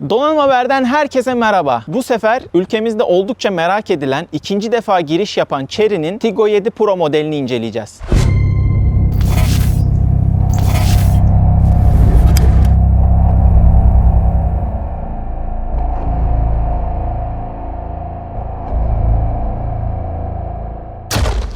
Donanım Haber'den herkese merhaba. Bu sefer ülkemizde oldukça merak edilen, ikinci defa giriş yapan Chery'nin Tiggo 7 Pro modelini inceleyeceğiz.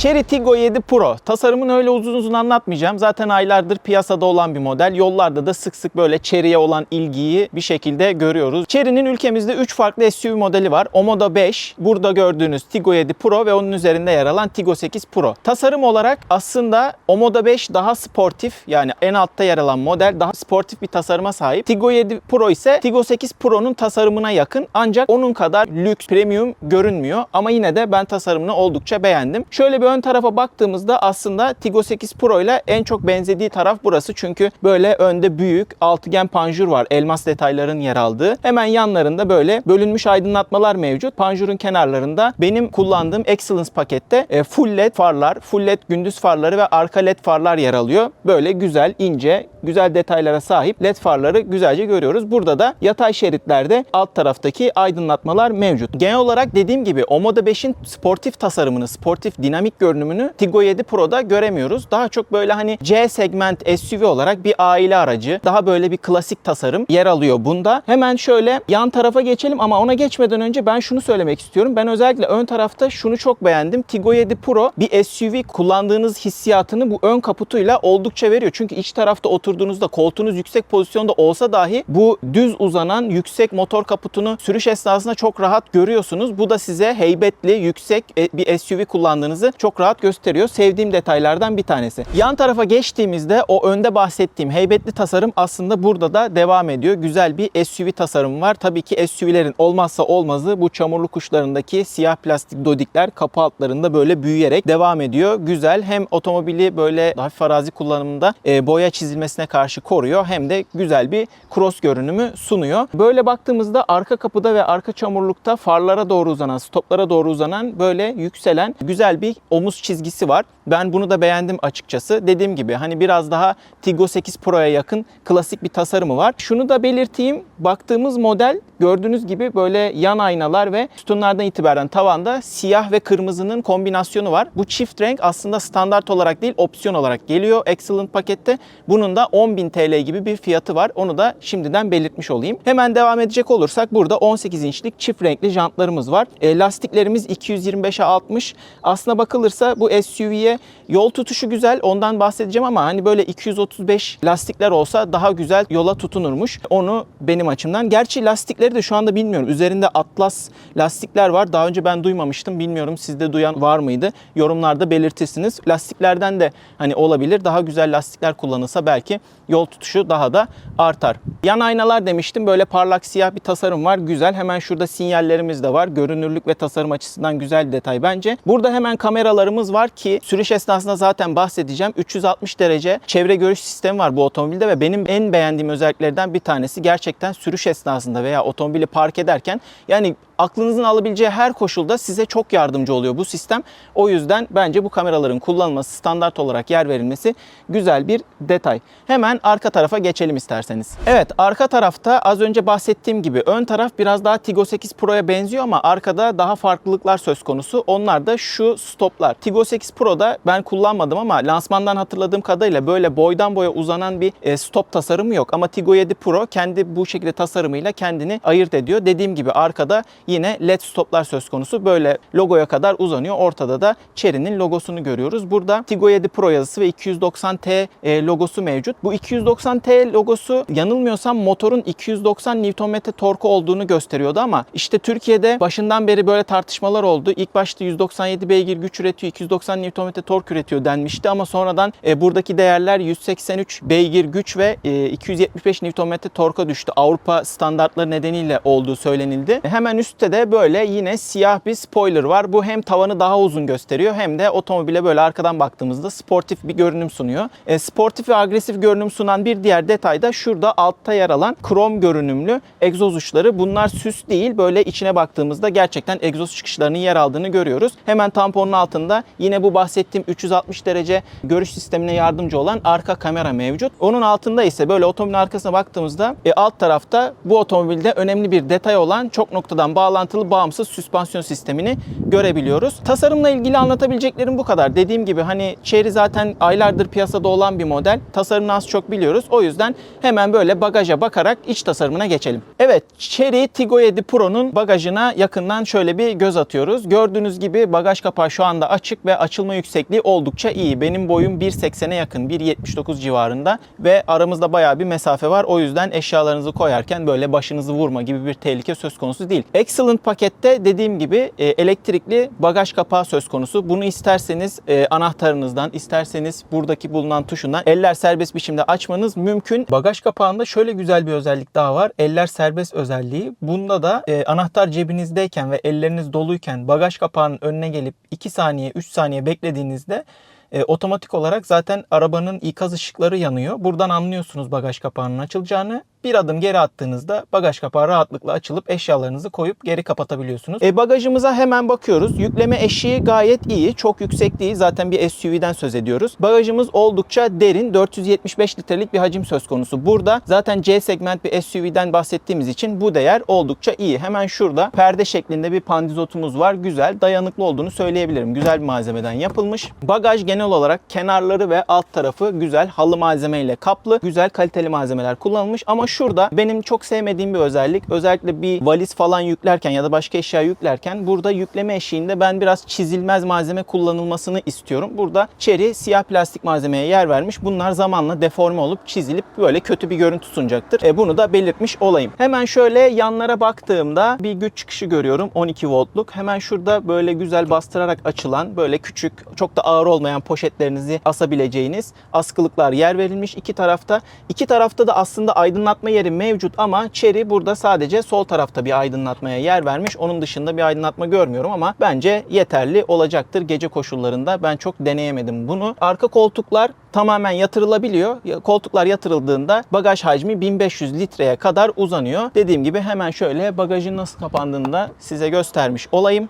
Chery Tiggo 7 Pro. Tasarımını öyle uzun uzun anlatmayacağım. Zaten aylardır piyasada olan bir model. Yollarda da sık sık böyle Chery'e olan ilgiyi bir şekilde görüyoruz. Chery'nin ülkemizde 3 farklı SUV modeli var. Omoda 5, burada gördüğünüz Tiggo 7 Pro ve onun üzerinde yer alan Tiggo 8 Pro. Tasarım olarak aslında Omoda 5 daha sportif yani en altta yer alan model daha sportif bir tasarıma sahip. Tiggo 7 Pro ise Tiggo 8 Pro'nun tasarımına yakın ancak onun kadar lüks, premium görünmüyor. Ama yine de ben tasarımını oldukça beğendim. Şöyle bir ön tarafa baktığımızda aslında Tiggo 8 Pro ile en çok benzediği taraf burası. Çünkü böyle önde büyük altıgen panjur var. Elmas detayların yer aldığı. Hemen yanlarında böyle bölünmüş aydınlatmalar mevcut. Panjurun kenarlarında benim kullandığım Excellence pakette e, full led farlar, full led gündüz farları ve arka led farlar yer alıyor. Böyle güzel, ince, güzel detaylara sahip led farları güzelce görüyoruz. Burada da yatay şeritlerde alt taraftaki aydınlatmalar mevcut. Genel olarak dediğim gibi Omoda 5'in sportif tasarımını, sportif dinamik görünümünü Tiggo 7 Pro'da göremiyoruz. Daha çok böyle hani C segment SUV olarak bir aile aracı. Daha böyle bir klasik tasarım yer alıyor bunda. Hemen şöyle yan tarafa geçelim ama ona geçmeden önce ben şunu söylemek istiyorum. Ben özellikle ön tarafta şunu çok beğendim. Tiggo 7 Pro bir SUV kullandığınız hissiyatını bu ön kaputuyla oldukça veriyor. Çünkü iç tarafta oturduğunuzda koltuğunuz yüksek pozisyonda olsa dahi bu düz uzanan yüksek motor kaputunu sürüş esnasında çok rahat görüyorsunuz. Bu da size heybetli, yüksek e, bir SUV kullandığınızı çok rahat gösteriyor. Sevdiğim detaylardan bir tanesi. Yan tarafa geçtiğimizde o önde bahsettiğim heybetli tasarım aslında burada da devam ediyor. Güzel bir SUV tasarımı var. Tabii ki SUV'lerin olmazsa olmazı bu çamurlu kuşlarındaki siyah plastik dodikler kapı altlarında böyle büyüyerek devam ediyor. Güzel hem otomobili böyle hafif arazi kullanımında e, boya çizilmesine karşı koruyor hem de güzel bir cross görünümü sunuyor. Böyle baktığımızda arka kapıda ve arka çamurlukta farlara doğru uzanan, stoplara doğru uzanan böyle yükselen güzel bir omuz çizgisi var. Ben bunu da beğendim açıkçası. Dediğim gibi hani biraz daha Tiggo 8 Pro'ya yakın klasik bir tasarımı var. Şunu da belirteyim. Baktığımız model gördüğünüz gibi böyle yan aynalar ve sütunlardan itibaren tavanda siyah ve kırmızının kombinasyonu var. Bu çift renk aslında standart olarak değil opsiyon olarak geliyor Excellent pakette. Bunun da 10.000 TL gibi bir fiyatı var. Onu da şimdiden belirtmiş olayım. Hemen devam edecek olursak burada 18 inçlik çift renkli jantlarımız var. E, lastiklerimiz 225'e 60. Aslına bakılırsa bu SUV'ye yol tutuşu güzel. Ondan bahsedeceğim ama hani böyle 235 lastikler olsa daha güzel yola tutunurmuş. Onu benim açımdan. Gerçi lastikleri de şu anda bilmiyorum. Üzerinde Atlas lastikler var. Daha önce ben duymamıştım. Bilmiyorum sizde duyan var mıydı? Yorumlarda belirtirsiniz. Lastiklerden de hani olabilir. Daha güzel lastikler kullanılsa belki yol tutuşu daha da artar. Yan aynalar demiştim. Böyle parlak siyah bir tasarım var. Güzel. Hemen şurada sinyallerimiz de var. Görünürlük ve tasarım açısından güzel detay bence. Burada hemen kameralarımız var ki sürüş esnasında zaten bahsedeceğim. 360 derece çevre görüş sistemi var bu otomobilde ve benim en beğendiğim özelliklerden bir tanesi gerçekten sürüş esnasında veya otomobili park ederken yani aklınızın alabileceği her koşulda size çok yardımcı oluyor bu sistem. O yüzden bence bu kameraların kullanılması, standart olarak yer verilmesi güzel bir detay. Hemen arka tarafa geçelim isterseniz. Evet arka tarafta az önce bahsettiğim gibi ön taraf biraz daha Tiggo 8 Pro'ya benziyor ama arkada daha farklılıklar söz konusu. Onlar da şu stoplar. Tiggo 8 Pro'da ben kullanmadım ama lansmandan hatırladığım kadarıyla böyle boydan boya uzanan bir e, stop tasarımı yok. Ama Tiggo 7 Pro kendi bu şekilde tasarımıyla kendini ayırt ediyor. Dediğim gibi arkada yine led stoplar söz konusu. Böyle logoya kadar uzanıyor. Ortada da Chery'nin logosunu görüyoruz. Burada Tiggo 7 Pro yazısı ve 290T e, logosu mevcut. Bu 290T logosu yanılmıyorsam motorun 290 Nm torku olduğunu gösteriyordu ama işte Türkiye'de başından beri böyle tartışmalar oldu. İlk başta 197 beygir güç üretiyor, 290 Nm tork üretiyor denmişti ama sonradan e, buradaki değerler 183 beygir güç ve e, 275 Nm torka düştü. Avrupa standartları nedeniyle olduğu söylenildi. Hemen üst Üstte de böyle yine siyah bir spoiler var. Bu hem tavanı daha uzun gösteriyor hem de otomobile böyle arkadan baktığımızda sportif bir görünüm sunuyor. E, sportif ve agresif görünüm sunan bir diğer detay da şurada altta yer alan krom görünümlü egzoz uçları. Bunlar süs değil. Böyle içine baktığımızda gerçekten egzoz çıkışlarının yer aldığını görüyoruz. Hemen tamponun altında yine bu bahsettiğim 360 derece görüş sistemine yardımcı olan arka kamera mevcut. Onun altında ise böyle otomobilin arkasına baktığımızda e, alt tarafta bu otomobilde önemli bir detay olan çok noktadan bağlantılı bağımsız süspansiyon sistemini görebiliyoruz. Tasarımla ilgili anlatabileceklerim bu kadar. Dediğim gibi hani Chery zaten aylardır piyasada olan bir model. Tasarımını az çok biliyoruz. O yüzden hemen böyle bagaja bakarak iç tasarımına geçelim. Evet, Chery Tiggo 7 Pro'nun bagajına yakından şöyle bir göz atıyoruz. Gördüğünüz gibi bagaj kapağı şu anda açık ve açılma yüksekliği oldukça iyi. Benim boyum 1.80'e yakın, 1.79 civarında ve aramızda bayağı bir mesafe var. O yüzden eşyalarınızı koyarken böyle başınızı vurma gibi bir tehlike söz konusu değil. Excellent pakette dediğim gibi e, elektrikli bagaj kapağı söz konusu. Bunu isterseniz e, anahtarınızdan, isterseniz buradaki bulunan tuşundan eller serbest biçimde açmanız mümkün. Bagaj kapağında şöyle güzel bir özellik daha var. Eller serbest özelliği. Bunda da e, anahtar cebinizdeyken ve elleriniz doluyken bagaj kapağının önüne gelip 2 saniye, 3 saniye beklediğinizde e, otomatik olarak zaten arabanın ikaz ışıkları yanıyor. Buradan anlıyorsunuz bagaj kapağının açılacağını. Bir adım geri attığınızda bagaj kapağı rahatlıkla açılıp eşyalarınızı koyup geri kapatabiliyorsunuz. E, bagajımıza hemen bakıyoruz. Yükleme eşiği gayet iyi. Çok yüksek değil. Zaten bir SUV'den söz ediyoruz. Bagajımız oldukça derin. 475 litrelik bir hacim söz konusu. Burada zaten C segment bir SUV'den bahsettiğimiz için bu değer oldukça iyi. Hemen şurada perde şeklinde bir pandizotumuz var. Güzel, dayanıklı olduğunu söyleyebilirim. Güzel bir malzemeden yapılmış. Bagaj genel olarak kenarları ve alt tarafı güzel halı malzemeyle kaplı. Güzel kaliteli malzemeler kullanılmış ama şurada benim çok sevmediğim bir özellik. Özellikle bir valiz falan yüklerken ya da başka eşya yüklerken burada yükleme eşiğinde ben biraz çizilmez malzeme kullanılmasını istiyorum. Burada Chery siyah plastik malzemeye yer vermiş. Bunlar zamanla deforme olup çizilip böyle kötü bir görüntü sunacaktır. E, bunu da belirtmiş olayım. Hemen şöyle yanlara baktığımda bir güç çıkışı görüyorum. 12 voltluk. Hemen şurada böyle güzel bastırarak açılan böyle küçük çok da ağır olmayan poşetlerinizi asabileceğiniz askılıklar yer verilmiş iki tarafta. İki tarafta da aslında aydınlatma yeri mevcut ama Chery burada sadece sol tarafta bir aydınlatmaya yer vermiş. Onun dışında bir aydınlatma görmüyorum ama bence yeterli olacaktır gece koşullarında. Ben çok deneyemedim bunu. Arka koltuklar tamamen yatırılabiliyor. Ya- Koltuklar yatırıldığında bagaj hacmi 1500 litreye kadar uzanıyor. Dediğim gibi hemen şöyle bagajın nasıl kapandığını da size göstermiş olayım.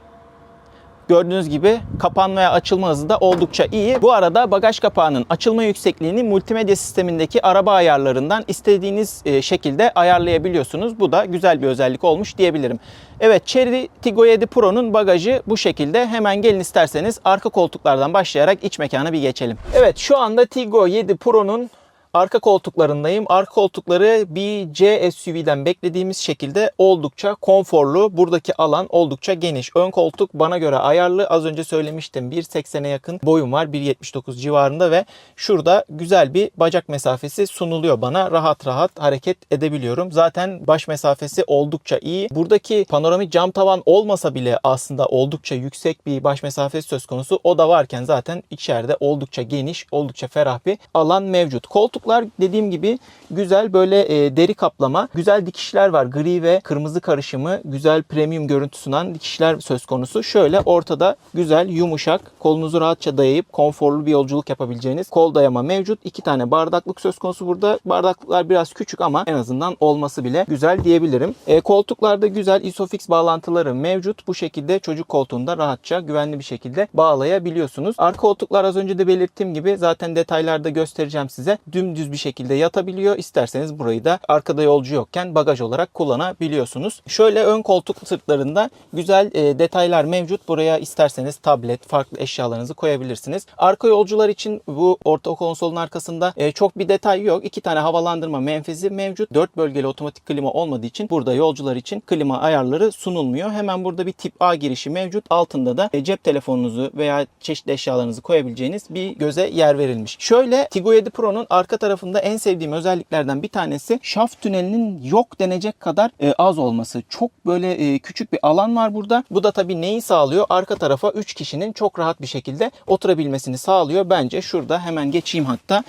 Gördüğünüz gibi kapanma ve açılma hızı da oldukça iyi. Bu arada bagaj kapağının açılma yüksekliğini multimedya sistemindeki araba ayarlarından istediğiniz e, şekilde ayarlayabiliyorsunuz. Bu da güzel bir özellik olmuş diyebilirim. Evet Chery Tiggo 7 Pro'nun bagajı bu şekilde. Hemen gelin isterseniz arka koltuklardan başlayarak iç mekana bir geçelim. Evet şu anda Tiggo 7 Pro'nun Arka koltuklarındayım. Arka koltukları bir C SUV'den beklediğimiz şekilde oldukça konforlu. Buradaki alan oldukça geniş. Ön koltuk bana göre ayarlı. Az önce söylemiştim 1.80'e yakın boyum var. 1.79 civarında ve şurada güzel bir bacak mesafesi sunuluyor bana. Rahat rahat hareket edebiliyorum. Zaten baş mesafesi oldukça iyi. Buradaki panoramik cam tavan olmasa bile aslında oldukça yüksek bir baş mesafesi söz konusu. O da varken zaten içeride oldukça geniş, oldukça ferah bir alan mevcut. Koltuklar dediğim gibi güzel böyle e, deri kaplama, güzel dikişler var. Gri ve kırmızı karışımı, güzel premium görüntü sunan dikişler söz konusu. Şöyle ortada güzel, yumuşak, kolunuzu rahatça dayayıp konforlu bir yolculuk yapabileceğiniz kol dayama mevcut. İki tane bardaklık söz konusu burada. Bardaklıklar biraz küçük ama en azından olması bile güzel diyebilirim. E, koltuklarda güzel isofix bağlantıları mevcut. Bu şekilde çocuk koltuğunda rahatça, güvenli bir şekilde bağlayabiliyorsunuz. Arka koltuklar az önce de belirttiğim gibi zaten detaylarda göstereceğim size. Dümdüz bir şekilde yatabiliyor. İsterseniz burayı da arkada yolcu yokken bagaj olarak kullanabiliyorsunuz. Şöyle ön koltuk sırtlarında güzel e, detaylar mevcut. Buraya isterseniz tablet, farklı eşyalarınızı koyabilirsiniz. Arka yolcular için bu orta konsolun arkasında e, çok bir detay yok. İki tane havalandırma menfezi mevcut. Dört bölgeli otomatik klima olmadığı için burada yolcular için klima ayarları sunulmuyor. Hemen burada bir tip A girişi mevcut. Altında da e, cep telefonunuzu veya çeşitli eşyalarınızı koyabileceğiniz bir göze yer verilmiş. Şöyle Tiggo 7 Pro'nun arka tarafında en sevdiğim özelliklerden bir tanesi şaft tünelinin yok denecek kadar e, az olması. Çok böyle e, küçük bir alan var burada. Bu da tabii neyi sağlıyor? Arka tarafa 3 kişinin çok rahat bir şekilde oturabilmesini sağlıyor. Bence şurada hemen geçeyim hatta.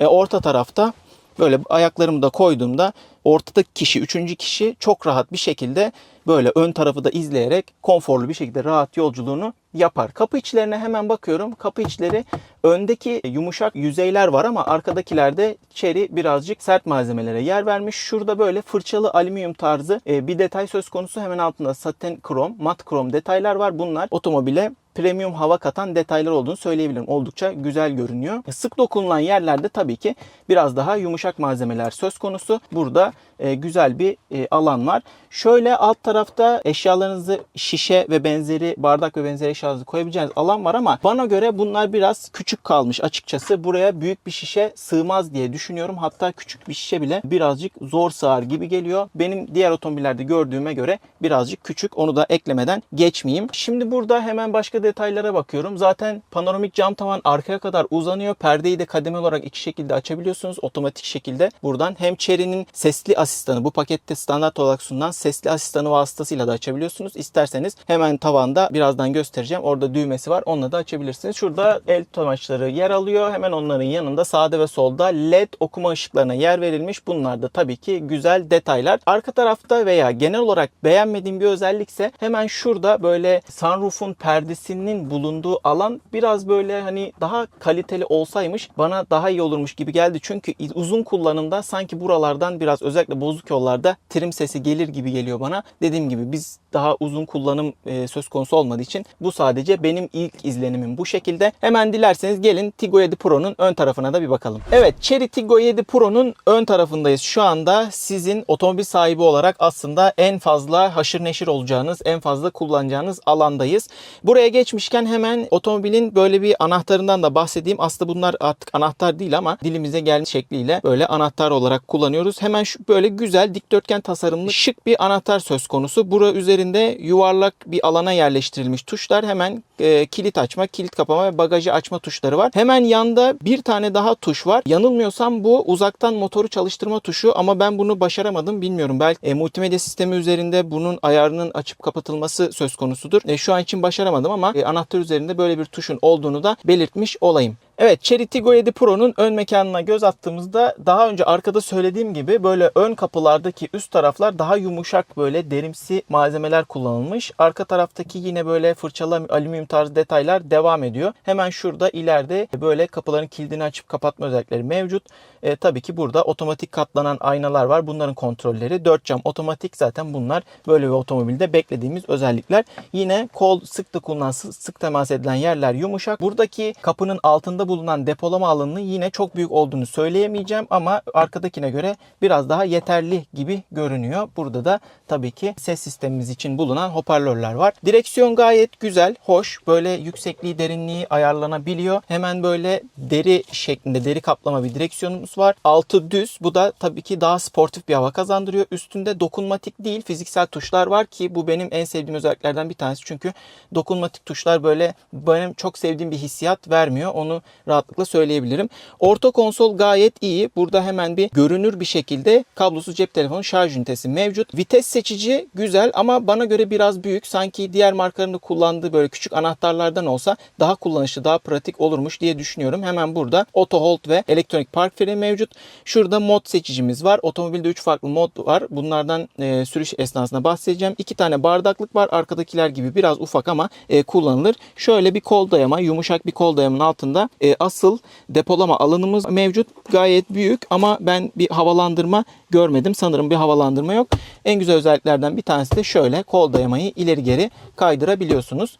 E, orta tarafta böyle ayaklarımı da koyduğumda ortadaki kişi, üçüncü kişi çok rahat bir şekilde böyle ön tarafı da izleyerek konforlu bir şekilde rahat yolculuğunu yapar. Kapı içlerine hemen bakıyorum. Kapı içleri öndeki yumuşak yüzeyler var ama arkadakilerde çeri birazcık sert malzemelere yer vermiş. Şurada böyle fırçalı alüminyum tarzı e, bir detay söz konusu. Hemen altında saten krom, mat krom detaylar var. Bunlar otomobile premium hava katan detaylar olduğunu söyleyebilirim. Oldukça güzel görünüyor. Sık dokunulan yerlerde tabii ki biraz daha yumuşak malzemeler söz konusu. Burada e, güzel bir e, alan var. Şöyle alt tarafta eşyalarınızı şişe ve benzeri bardak ve benzeri eşyalarınızı koyabileceğiniz alan var ama bana göre bunlar biraz küçük kalmış açıkçası. Buraya büyük bir şişe sığmaz diye düşünüyorum. Hatta küçük bir şişe bile birazcık zor sığar gibi geliyor. Benim diğer otomobillerde gördüğüme göre birazcık küçük. Onu da eklemeden geçmeyeyim. Şimdi burada hemen başka detaylara bakıyorum. Zaten panoramik cam tavan arkaya kadar uzanıyor. Perdeyi de kademe olarak iki şekilde açabiliyorsunuz. Otomatik şekilde buradan hem Chery'nin sesli asistanı bu pakette standart olarak sunulan sesli asistanı vasıtasıyla da açabiliyorsunuz. İsterseniz hemen tavanda birazdan göstereceğim. Orada düğmesi var. Onunla da açabilirsiniz. Şurada el tutamaçları yer alıyor. Hemen onların yanında sağda ve solda LED okuma ışıklarına yer verilmiş. Bunlar da tabii ki güzel detaylar. Arka tarafta veya genel olarak beğenmediğim bir özellikse hemen şurada böyle sunroof'un perdesinin bulunduğu alan biraz böyle hani daha kaliteli olsaymış bana daha iyi olurmuş gibi geldi. Çünkü uzun kullanımda sanki buralardan biraz özellikle bozuk yollarda trim sesi gelir gibi geliyor bana. Dediğim gibi biz daha uzun kullanım e, söz konusu olmadığı için bu sadece benim ilk izlenimim bu şekilde. Hemen dilerseniz gelin Tiggo 7 Pro'nun ön tarafına da bir bakalım. Evet Chery Tiggo 7 Pro'nun ön tarafındayız. Şu anda sizin otomobil sahibi olarak aslında en fazla haşır neşir olacağınız, en fazla kullanacağınız alandayız. Buraya geçmişken hemen otomobilin böyle bir anahtarından da bahsedeyim. Aslında bunlar artık anahtar değil ama dilimize gelmiş şekliyle böyle anahtar olarak kullanıyoruz. Hemen şu böyle güzel dikdörtgen tasarımlı şık bir anahtar söz konusu. Bura üzerinde yuvarlak bir alana yerleştirilmiş tuşlar. Hemen e, kilit açma, kilit kapama ve bagajı açma tuşları var. Hemen yanda bir tane daha tuş var. Yanılmıyorsam bu uzaktan motoru çalıştırma tuşu ama ben bunu başaramadım bilmiyorum. Belki e, multimedya sistemi üzerinde bunun ayarının açıp kapatılması söz konusudur. E, şu an için başaramadım ama e, anahtar üzerinde böyle bir tuşun olduğunu da belirtmiş olayım. Evet Chery Tiggo 7 Pro'nun ön mekanına göz attığımızda daha önce arkada söylediğim gibi böyle ön kapılardaki üst taraflar daha yumuşak böyle derimsi malzemeler kullanılmış. Arka taraftaki yine böyle fırçalı alüminyum tarzı detaylar devam ediyor. Hemen şurada ileride böyle kapıların kilidini açıp kapatma özellikleri mevcut. E, tabii ki burada otomatik katlanan aynalar var. Bunların kontrolleri 4 cam otomatik zaten bunlar böyle bir otomobilde beklediğimiz özellikler. Yine kol sık dokunulan sık temas edilen yerler yumuşak. Buradaki kapının altında bulunan depolama alanının yine çok büyük olduğunu söyleyemeyeceğim ama arkadakine göre biraz daha yeterli gibi görünüyor. Burada da tabii ki ses sistemimiz için bulunan hoparlörler var. Direksiyon gayet güzel, hoş. Böyle yüksekliği, derinliği ayarlanabiliyor. Hemen böyle deri şeklinde, deri kaplama bir direksiyonumuz var. Altı düz. Bu da tabii ki daha sportif bir hava kazandırıyor. Üstünde dokunmatik değil, fiziksel tuşlar var ki bu benim en sevdiğim özelliklerden bir tanesi. Çünkü dokunmatik tuşlar böyle benim çok sevdiğim bir hissiyat vermiyor. Onu rahatlıkla söyleyebilirim. Orta konsol gayet iyi. Burada hemen bir görünür bir şekilde kablosuz cep telefonu şarj ünitesi mevcut. Vites seçici güzel ama bana göre biraz büyük. Sanki diğer markaların da kullandığı böyle küçük anahtarlardan olsa daha kullanışlı, daha pratik olurmuş diye düşünüyorum. Hemen burada auto hold ve elektronik park freni mevcut. Şurada mod seçicimiz var. Otomobilde 3 farklı mod var. Bunlardan e, sürüş esnasında bahsedeceğim. 2 tane bardaklık var. Arkadakiler gibi biraz ufak ama e, kullanılır. Şöyle bir kol dayama, yumuşak bir kol dayamanın altında e, asıl depolama alanımız mevcut. Gayet büyük ama ben bir havalandırma görmedim. Sanırım bir havalandırma yok. En güzel özelliklerden bir tanesi de şöyle kol dayamayı ileri geri kaydırabiliyorsunuz.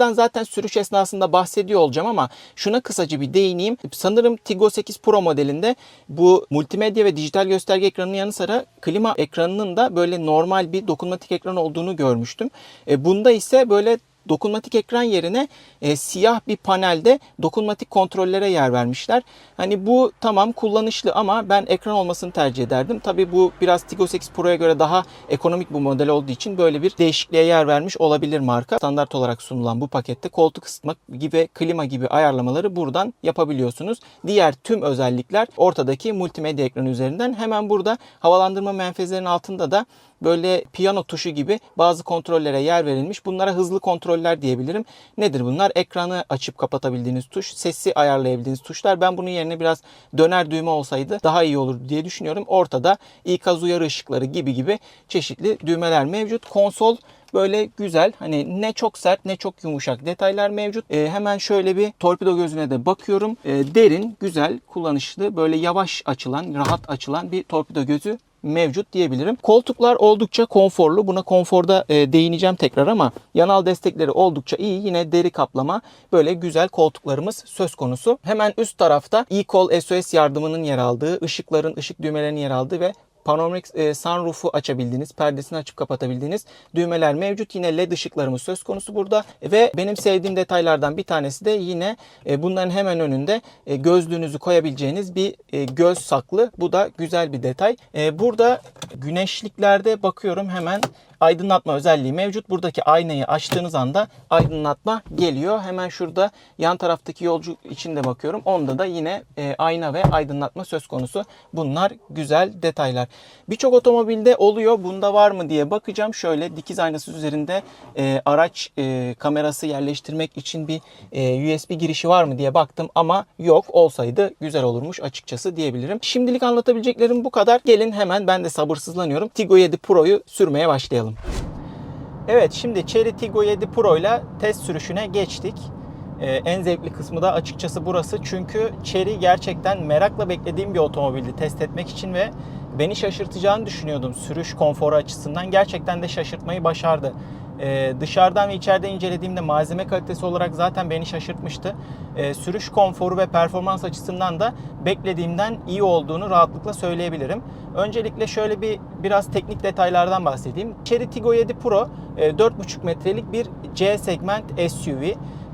Ekranlardan zaten sürüş esnasında bahsediyor olacağım ama şuna kısaca bir değineyim. Sanırım Tiggo 8 Pro modelinde bu multimedya ve dijital gösterge ekranının yanı sıra klima ekranının da böyle normal bir dokunmatik ekran olduğunu görmüştüm. E, bunda ise böyle dokunmatik ekran yerine e, siyah bir panelde dokunmatik kontrollere yer vermişler. Hani bu tamam kullanışlı ama ben ekran olmasını tercih ederdim. Tabi bu biraz Tiggo 8 Pro'ya göre daha ekonomik bir model olduğu için böyle bir değişikliğe yer vermiş olabilir marka. Standart olarak sunulan bu pakette koltuk ısıtma gibi klima gibi ayarlamaları buradan yapabiliyorsunuz. Diğer tüm özellikler ortadaki multimedya ekranı üzerinden hemen burada havalandırma menfezlerinin altında da böyle piyano tuşu gibi bazı kontrollere yer verilmiş. Bunlara hızlı kontrol kontroller diyebilirim. Nedir bunlar? Ekranı açıp kapatabildiğiniz tuş, sesi ayarlayabildiğiniz tuşlar. Ben bunun yerine biraz döner düğme olsaydı daha iyi olur diye düşünüyorum. Ortada ikaz uyarı ışıkları gibi gibi çeşitli düğmeler mevcut. Konsol böyle güzel hani ne çok sert ne çok yumuşak detaylar mevcut. Ee, hemen şöyle bir torpido gözüne de bakıyorum. Ee, derin, güzel, kullanışlı, böyle yavaş açılan, rahat açılan bir torpido gözü mevcut diyebilirim. Koltuklar oldukça konforlu. Buna konforda e, değineceğim tekrar ama yanal destekleri oldukça iyi. Yine deri kaplama böyle güzel koltuklarımız söz konusu. Hemen üst tarafta e-call SOS yardımının yer aldığı, ışıkların, ışık düğmelerinin yer aldığı ve panoramik e, sunroof'u açabildiğiniz, perdesini açıp kapatabildiğiniz düğmeler mevcut. Yine led ışıklarımız söz konusu burada ve benim sevdiğim detaylardan bir tanesi de yine e, bunların hemen önünde e, gözlüğünüzü koyabileceğiniz bir e, göz saklı. Bu da güzel bir detay. E, burada güneşliklerde bakıyorum hemen aydınlatma özelliği mevcut. Buradaki aynayı açtığınız anda aydınlatma geliyor. Hemen şurada yan taraftaki yolcu için de bakıyorum. Onda da yine e, ayna ve aydınlatma söz konusu. Bunlar güzel detaylar. Birçok otomobilde oluyor. Bunda var mı diye bakacağım. Şöyle dikiz aynası üzerinde e, araç e, kamerası yerleştirmek için bir e, USB girişi var mı diye baktım ama yok. Olsaydı güzel olurmuş açıkçası diyebilirim. Şimdilik anlatabileceklerim bu kadar. Gelin hemen ben de sabırsızlanıyorum. Tiggo 7 Pro'yu sürmeye başlayalım. Evet şimdi Chery Tiggo 7 Pro ile test sürüşüne geçtik. Ee, en zevkli kısmı da açıkçası burası. Çünkü Chery gerçekten merakla beklediğim bir otomobildi test etmek için ve beni şaşırtacağını düşünüyordum sürüş konforu açısından. Gerçekten de şaşırtmayı başardı. Ee, dışarıdan ve içeriden incelediğimde malzeme kalitesi olarak zaten beni şaşırtmıştı. Ee, sürüş konforu ve performans açısından da beklediğimden iyi olduğunu rahatlıkla söyleyebilirim. Öncelikle şöyle bir biraz teknik detaylardan bahsedeyim. Chery Tiggo 7 Pro e, 4,5 metrelik bir C segment SUV.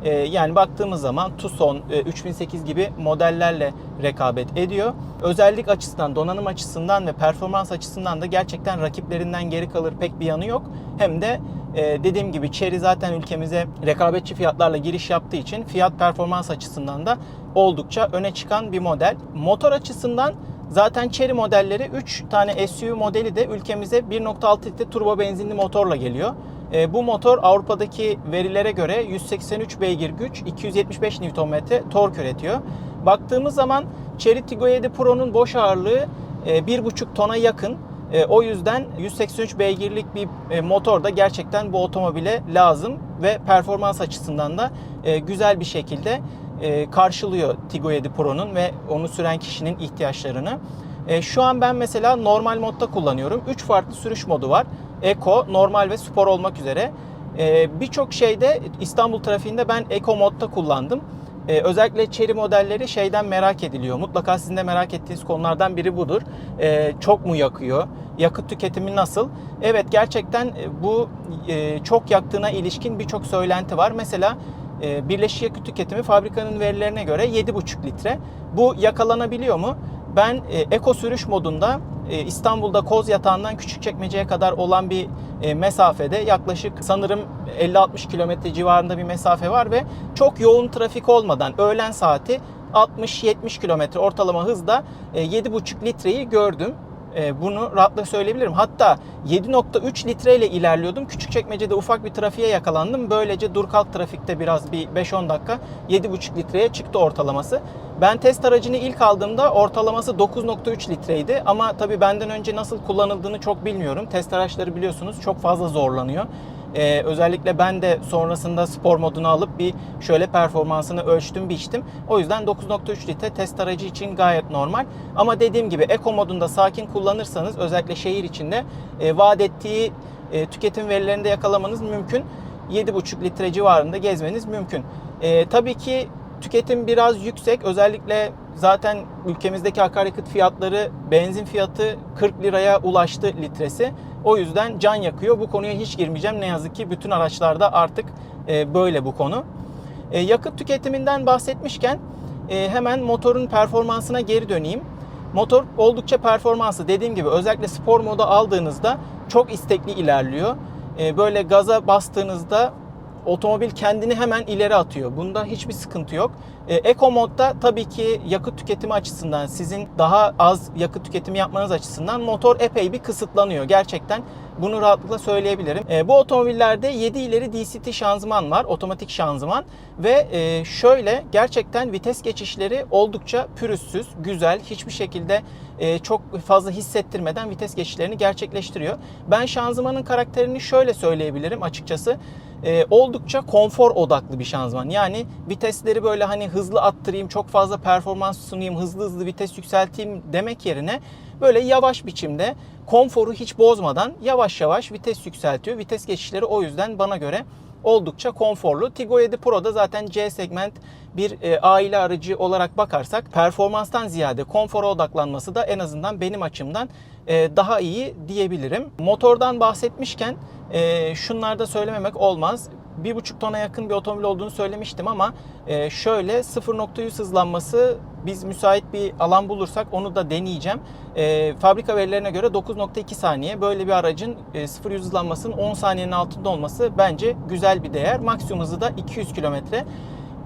E, yani baktığımız zaman Tucson, e, 3008 gibi modellerle rekabet ediyor. Özellik açısından, donanım açısından ve performans açısından da gerçekten rakiplerinden geri kalır pek bir yanı yok. Hem de e, dediğim gibi Chery zaten ülkemize rekabetçi fiyatlarla giriş yaptığı için fiyat performans açısından da oldukça öne çıkan bir model. Motor açısından Zaten Chery modelleri 3 tane SUV modeli de ülkemize 1.6 litre turbo benzinli motorla geliyor. E, bu motor Avrupa'daki verilere göre 183 beygir güç, 275 Nm tork üretiyor. Baktığımız zaman Chery Tiggo 7 Pro'nun boş ağırlığı e, 1.5 tona yakın. E, o yüzden 183 beygirlik bir e, motor da gerçekten bu otomobile lazım ve performans açısından da e, güzel bir şekilde e, karşılıyor Tiggo 7 Pro'nun ve onu süren kişinin ihtiyaçlarını. E, şu an ben mesela normal modda kullanıyorum. 3 farklı sürüş modu var. Eco, normal ve spor olmak üzere. E, Birçok şeyde İstanbul trafiğinde ben Eco modda kullandım. Ee, özellikle Chery modelleri şeyden merak ediliyor. Mutlaka sizin de merak ettiğiniz konulardan biri budur. Ee, çok mu yakıyor? Yakıt tüketimi nasıl? Evet gerçekten bu e, çok yaktığına ilişkin birçok söylenti var. Mesela e, birleşik yakıt tüketimi fabrikanın verilerine göre 7,5 litre. Bu yakalanabiliyor mu? Ben e, eko sürüş modunda e, İstanbul'da Koz Yatağı'ndan Küçükçekmece'ye kadar olan bir e, mesafede yaklaşık sanırım 50-60 kilometre civarında bir mesafe var ve çok yoğun trafik olmadan öğlen saati 60-70 kilometre ortalama hızda e, 7,5 litreyi gördüm. E, bunu rahatlıkla söyleyebilirim. Hatta 7.3 litreyle ilerliyordum. Küçükçekmece'de ufak bir trafiğe yakalandım. Böylece dur kalk trafikte biraz bir 5-10 dakika 7.5 litreye çıktı ortalaması. Ben test aracını ilk aldığımda ortalaması 9.3 litreydi. Ama tabii benden önce nasıl kullanıldığını çok bilmiyorum. Test araçları biliyorsunuz çok fazla zorlanıyor. Ee, özellikle ben de sonrasında spor modunu alıp bir şöyle performansını ölçtüm biçtim. O yüzden 9.3 litre test aracı için gayet normal. Ama dediğim gibi Eco modunda sakin kullanırsanız özellikle şehir içinde e, vaat ettiği e, tüketim verilerini de yakalamanız mümkün. 7.5 litre civarında gezmeniz mümkün. E, tabii ki tüketim biraz yüksek. Özellikle zaten ülkemizdeki akaryakıt fiyatları benzin fiyatı 40 liraya ulaştı litresi. O yüzden can yakıyor. Bu konuya hiç girmeyeceğim. Ne yazık ki bütün araçlarda artık e, böyle bu konu. E, yakıt tüketiminden bahsetmişken e, hemen motorun performansına geri döneyim. Motor oldukça performanslı. Dediğim gibi özellikle spor moda aldığınızda çok istekli ilerliyor. Böyle gaza bastığınızda otomobil kendini hemen ileri atıyor. Bunda hiçbir sıkıntı yok. E, Eco modda tabii ki yakıt tüketimi açısından sizin daha az yakıt tüketimi yapmanız açısından motor epey bir kısıtlanıyor. Gerçekten bunu rahatlıkla söyleyebilirim. E, bu otomobillerde 7 ileri DCT şanzıman var. Otomatik şanzıman. Ve e, şöyle gerçekten vites geçişleri oldukça pürüzsüz, güzel. Hiçbir şekilde e, çok fazla hissettirmeden vites geçişlerini gerçekleştiriyor. Ben şanzımanın karakterini şöyle söyleyebilirim açıkçası. E, oldukça konfor odaklı bir şanzıman. Yani vitesleri böyle hani hızlı attırayım, çok fazla performans sunayım, hızlı hızlı vites yükselteyim demek yerine böyle yavaş biçimde konforu hiç bozmadan yavaş yavaş vites yükseltiyor. Vites geçişleri o yüzden bana göre oldukça konforlu. Tiggo 7 Pro'da zaten C segment bir e, aile aracı olarak bakarsak performanstan ziyade konfora odaklanması da en azından benim açımdan e, daha iyi diyebilirim. Motordan bahsetmişken e, şunlar da söylememek olmaz. 1,5 tona yakın bir otomobil olduğunu söylemiştim ama e, şöyle 0.100 hızlanması biz müsait bir alan bulursak onu da deneyeceğim. E, fabrika verilerine göre 9.2 saniye. Böyle bir aracın e, 0-100 hızlanmasının 10 saniyenin altında olması bence güzel bir değer. Maksimum hızı da 200 km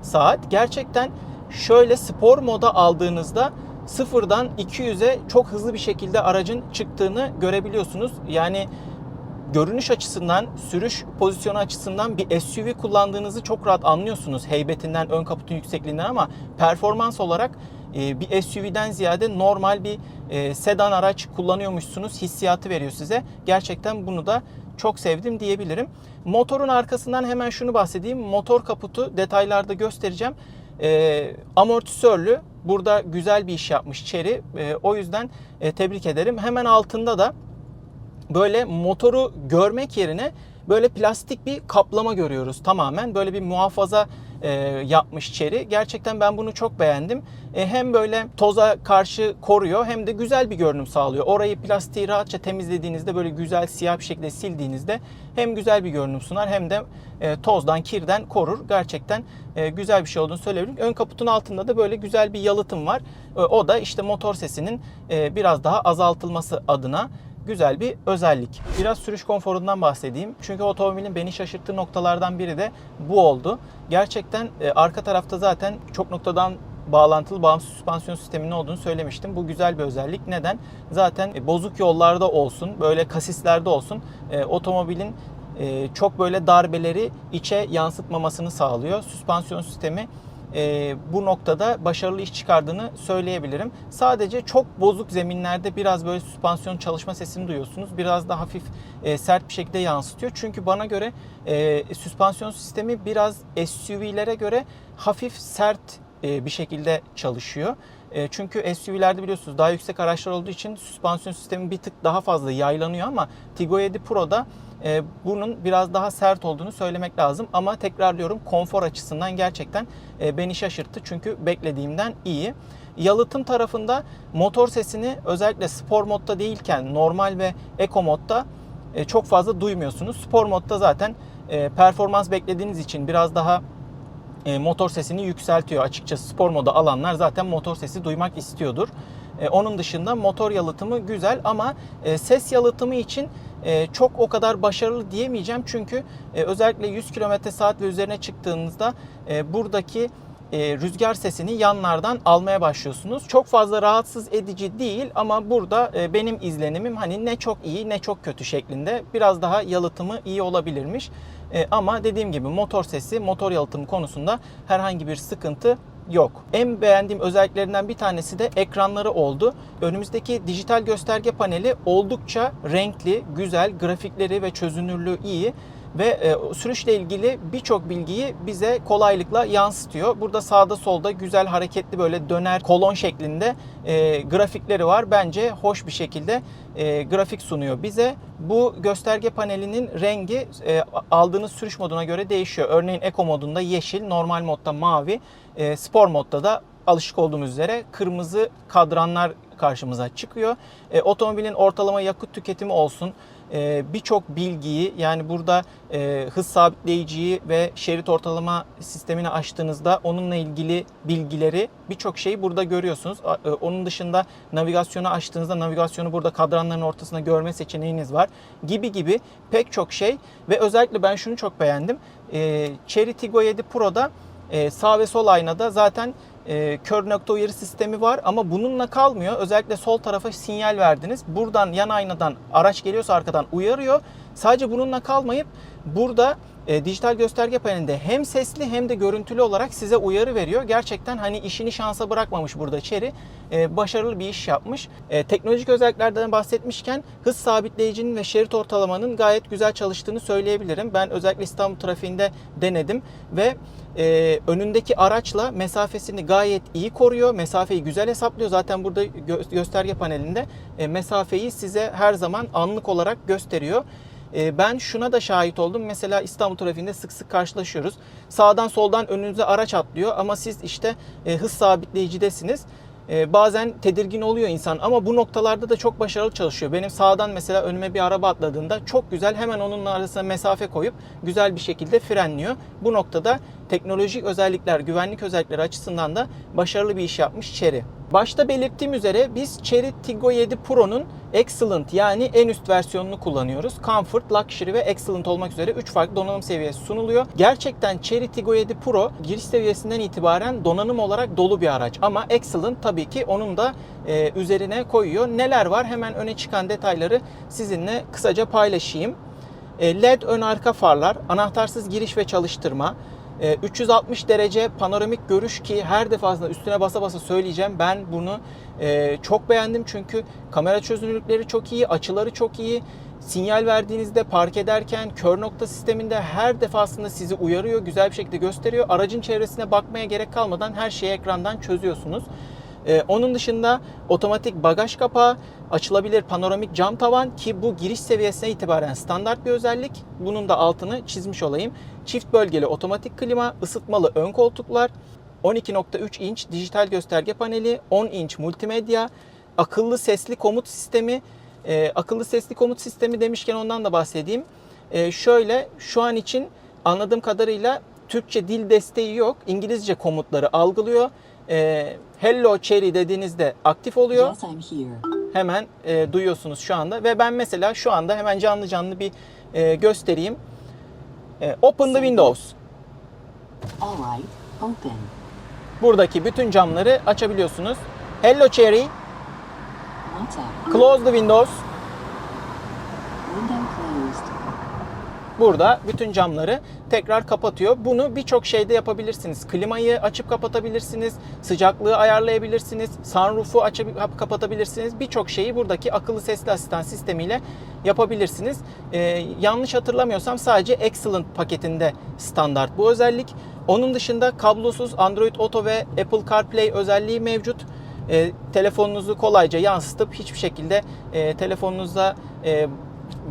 saat. Gerçekten şöyle spor moda aldığınızda sıfırdan 200'e çok hızlı bir şekilde aracın çıktığını görebiliyorsunuz. Yani görünüş açısından, sürüş pozisyonu açısından bir SUV kullandığınızı çok rahat anlıyorsunuz. Heybetinden, ön kaputun yüksekliğinden ama performans olarak e, bir SUV'den ziyade normal bir e, sedan araç kullanıyormuşsunuz hissiyatı veriyor size. Gerçekten bunu da çok sevdim diyebilirim. Motorun arkasından hemen şunu bahsedeyim. Motor kaputu detaylarda göstereceğim. E, amortisörlü. Burada güzel bir iş yapmış Chery. E, o yüzden tebrik ederim. Hemen altında da böyle motoru görmek yerine böyle plastik bir kaplama görüyoruz tamamen. Böyle bir muhafaza e, yapmış Chery. Gerçekten ben bunu çok beğendim. E, hem böyle toza karşı koruyor hem de güzel bir görünüm sağlıyor. Orayı plastiği rahatça temizlediğinizde böyle güzel siyah bir şekilde sildiğinizde hem güzel bir görünüm sunar hem de e, tozdan, kirden korur. Gerçekten e, güzel bir şey olduğunu söyleyebilirim. Ön kaputun altında da böyle güzel bir yalıtım var. E, o da işte motor sesinin e, biraz daha azaltılması adına güzel bir özellik. Biraz sürüş konforundan bahsedeyim. Çünkü otomobilin beni şaşırttığı noktalardan biri de bu oldu. Gerçekten e, arka tarafta zaten çok noktadan bağlantılı bağımsız süspansiyon sisteminin olduğunu söylemiştim. Bu güzel bir özellik. Neden? Zaten e, bozuk yollarda olsun, böyle kasislerde olsun e, otomobilin e, çok böyle darbeleri içe yansıtmamasını sağlıyor. Süspansiyon sistemi e, bu noktada başarılı iş çıkardığını söyleyebilirim. Sadece çok bozuk zeminlerde biraz böyle süspansiyon çalışma sesini duyuyorsunuz. Biraz da hafif e, sert bir şekilde yansıtıyor. Çünkü bana göre e, süspansiyon sistemi biraz SUV'lere göre hafif sert e, bir şekilde çalışıyor. E, çünkü SUV'lerde biliyorsunuz daha yüksek araçlar olduğu için süspansiyon sistemi bir tık daha fazla yaylanıyor ama Tiggo 7 Pro'da e, bunun biraz daha sert olduğunu söylemek lazım. Ama tekrarlıyorum konfor açısından gerçekten e, beni şaşırttı. Çünkü beklediğimden iyi. Yalıtım tarafında motor sesini özellikle spor modda değilken normal ve eco modda e, çok fazla duymuyorsunuz. Spor modda zaten e, performans beklediğiniz için biraz daha e, motor sesini yükseltiyor. Açıkçası spor moda alanlar zaten motor sesi duymak istiyordur. E, onun dışında motor yalıtımı güzel ama e, ses yalıtımı için e, çok o kadar başarılı diyemeyeceğim. Çünkü e, özellikle 100 km saat ve üzerine çıktığınızda e, buradaki e, rüzgar sesini yanlardan almaya başlıyorsunuz. Çok fazla rahatsız edici değil ama burada benim izlenimim hani ne çok iyi ne çok kötü şeklinde. Biraz daha yalıtımı iyi olabilirmiş. Ama dediğim gibi motor sesi, motor yalıtımı konusunda herhangi bir sıkıntı yok. En beğendiğim özelliklerinden bir tanesi de ekranları oldu. Önümüzdeki dijital gösterge paneli oldukça renkli, güzel, grafikleri ve çözünürlüğü iyi ve e, sürüşle ilgili birçok bilgiyi bize kolaylıkla yansıtıyor. Burada sağda solda güzel hareketli böyle döner kolon şeklinde e, grafikleri var. Bence hoş bir şekilde e, grafik sunuyor bize. Bu gösterge panelinin rengi aldığınız sürüş moduna göre değişiyor. Örneğin Eco modunda yeşil, normal modda mavi, e, spor modda da alışık olduğumuz üzere kırmızı kadranlar karşımıza çıkıyor. E, otomobilin ortalama yakıt tüketimi olsun, e, birçok bilgiyi yani burada e, hız sabitleyiciyi ve şerit ortalama sistemini açtığınızda onunla ilgili bilgileri birçok şeyi burada görüyorsunuz. E, Onun dışında navigasyonu açtığınızda navigasyonu burada kadranların ortasında görme seçeneğiniz var gibi gibi pek çok şey ve özellikle ben şunu çok beğendim. E, Cherry Tiggo 7 Pro'da e, sağ ve sol aynada zaten e, kör nokta uyarı sistemi var ama bununla kalmıyor. Özellikle sol tarafa sinyal verdiniz. Buradan yan aynadan araç geliyorsa arkadan uyarıyor. Sadece bununla kalmayıp burada e, dijital gösterge panelinde hem sesli hem de görüntülü olarak size uyarı veriyor. Gerçekten hani işini şansa bırakmamış burada Chery. E, başarılı bir iş yapmış. E, teknolojik özelliklerden bahsetmişken hız sabitleyicinin ve şerit ortalamanın gayet güzel çalıştığını söyleyebilirim. Ben özellikle İstanbul trafiğinde denedim ve e, önündeki araçla mesafesini gayet iyi koruyor. Mesafeyi güzel hesaplıyor. Zaten burada gö- gösterge panelinde e, mesafeyi size her zaman anlık olarak gösteriyor. E, ben şuna da şahit oldum. Mesela İstanbul trafiğinde sık sık karşılaşıyoruz. Sağdan soldan önünüze araç atlıyor ama siz işte e, hız sabitleyicidesiniz. E, bazen tedirgin oluyor insan ama bu noktalarda da çok başarılı çalışıyor. Benim sağdan mesela önüme bir araba atladığında çok güzel hemen onun arasına mesafe koyup güzel bir şekilde frenliyor. Bu noktada teknolojik özellikler, güvenlik özellikleri açısından da başarılı bir iş yapmış Chery. Başta belirttiğim üzere biz Chery Tiggo 7 Pro'nun Excellent yani en üst versiyonunu kullanıyoruz. Comfort, Luxury ve Excellent olmak üzere 3 farklı donanım seviyesi sunuluyor. Gerçekten Chery Tiggo 7 Pro giriş seviyesinden itibaren donanım olarak dolu bir araç. Ama Excellent tabii ki onun da e, üzerine koyuyor. Neler var? Hemen öne çıkan detayları sizinle kısaca paylaşayım. E, LED ön arka farlar, anahtarsız giriş ve çalıştırma, e, 360 derece panoramik görüş ki her defasında üstüne basa basa söyleyeceğim. Ben bunu e, çok beğendim çünkü kamera çözünürlükleri çok iyi, açıları çok iyi. Sinyal verdiğinizde park ederken kör nokta sisteminde her defasında sizi uyarıyor, güzel bir şekilde gösteriyor. Aracın çevresine bakmaya gerek kalmadan her şeyi ekrandan çözüyorsunuz. Ee, onun dışında otomatik bagaj kapağı, açılabilir panoramik cam tavan ki bu giriş seviyesine itibaren standart bir özellik. Bunun da altını çizmiş olayım. Çift bölgeli otomatik klima, ısıtmalı ön koltuklar, 12.3 inç dijital gösterge paneli, 10 inç multimedya, akıllı sesli komut sistemi. Ee, akıllı sesli komut sistemi demişken ondan da bahsedeyim. Ee, şöyle şu an için anladığım kadarıyla Türkçe dil desteği yok. İngilizce komutları algılıyor. Ee, Hello Cherry dediğinizde aktif oluyor. Yes, I'm here. Hemen e, duyuyorsunuz şu anda. Ve ben mesela şu anda hemen canlı canlı bir e, göstereyim. E, open the windows. All right, open. Buradaki bütün camları açabiliyorsunuz. Hello Cherry, close the windows. Burada bütün camları tekrar kapatıyor. Bunu birçok şeyde yapabilirsiniz. Klimayı açıp kapatabilirsiniz. Sıcaklığı ayarlayabilirsiniz. Sunroof'u açıp kapatabilirsiniz. Birçok şeyi buradaki akıllı sesli asistan sistemiyle yapabilirsiniz. Ee, yanlış hatırlamıyorsam sadece Excellent paketinde standart bu özellik. Onun dışında kablosuz Android Auto ve Apple CarPlay özelliği mevcut. E, telefonunuzu kolayca yansıtıp hiçbir şekilde e, telefonunuza e,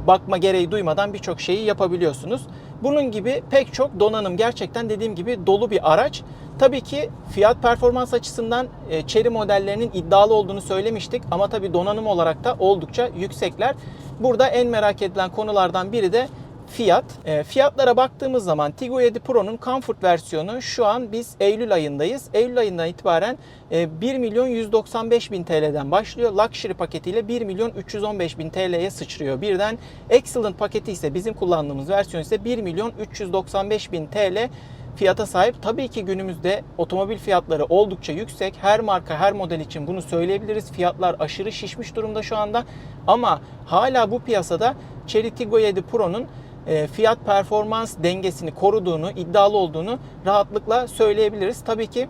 bakma gereği duymadan birçok şeyi yapabiliyorsunuz. Bunun gibi pek çok donanım gerçekten dediğim gibi dolu bir araç. Tabii ki fiyat performans açısından e, Chery modellerinin iddialı olduğunu söylemiştik ama tabii donanım olarak da oldukça yüksekler. Burada en merak edilen konulardan biri de fiyat. E, fiyatlara baktığımız zaman Tiggo 7 Pro'nun Comfort versiyonu şu an biz Eylül ayındayız. Eylül ayından itibaren e, 1 milyon 195 bin TL'den başlıyor. Luxury paketiyle 1 milyon 315 bin TL'ye sıçrıyor birden. Excellent paketi ise bizim kullandığımız versiyon ise 1 milyon 395 bin TL fiyata sahip. Tabii ki günümüzde otomobil fiyatları oldukça yüksek. Her marka, her model için bunu söyleyebiliriz. Fiyatlar aşırı şişmiş durumda şu anda. Ama hala bu piyasada Chery Tiggo 7 Pro'nun fiyat performans dengesini koruduğunu, iddialı olduğunu rahatlıkla söyleyebiliriz. Tabii ki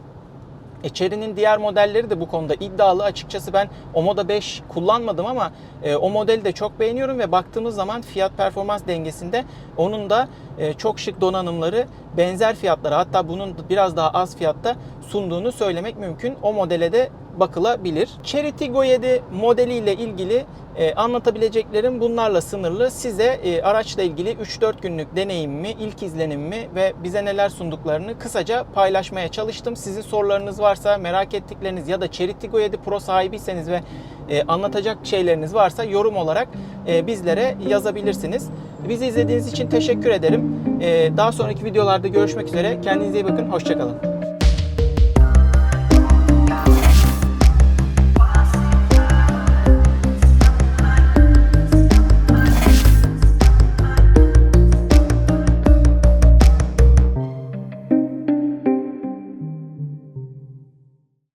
e, Chery'nin diğer modelleri de bu konuda iddialı. Açıkçası ben Omoda 5 kullanmadım ama e, o modeli de çok beğeniyorum ve baktığımız zaman fiyat performans dengesinde onun da e, çok şık donanımları benzer fiyatlara hatta bunun biraz daha az fiyatta sunduğunu söylemek mümkün. O modele de bakılabilir. Cherry Tiggo 7 modeliyle ilgili e, anlatabileceklerim bunlarla sınırlı. Size e, araçla ilgili 3-4 günlük deneyimimi, ilk izlenimimi ve bize neler sunduklarını kısaca paylaşmaya çalıştım. Sizin sorularınız varsa, merak ettikleriniz ya da Cherry Tiggo 7 Pro sahibiyseniz ve e, anlatacak şeyleriniz varsa yorum olarak e, bizlere yazabilirsiniz. Bizi izlediğiniz için teşekkür ederim. E, daha sonraki videolarda görüşmek üzere. Kendinize iyi bakın. Hoşçakalın.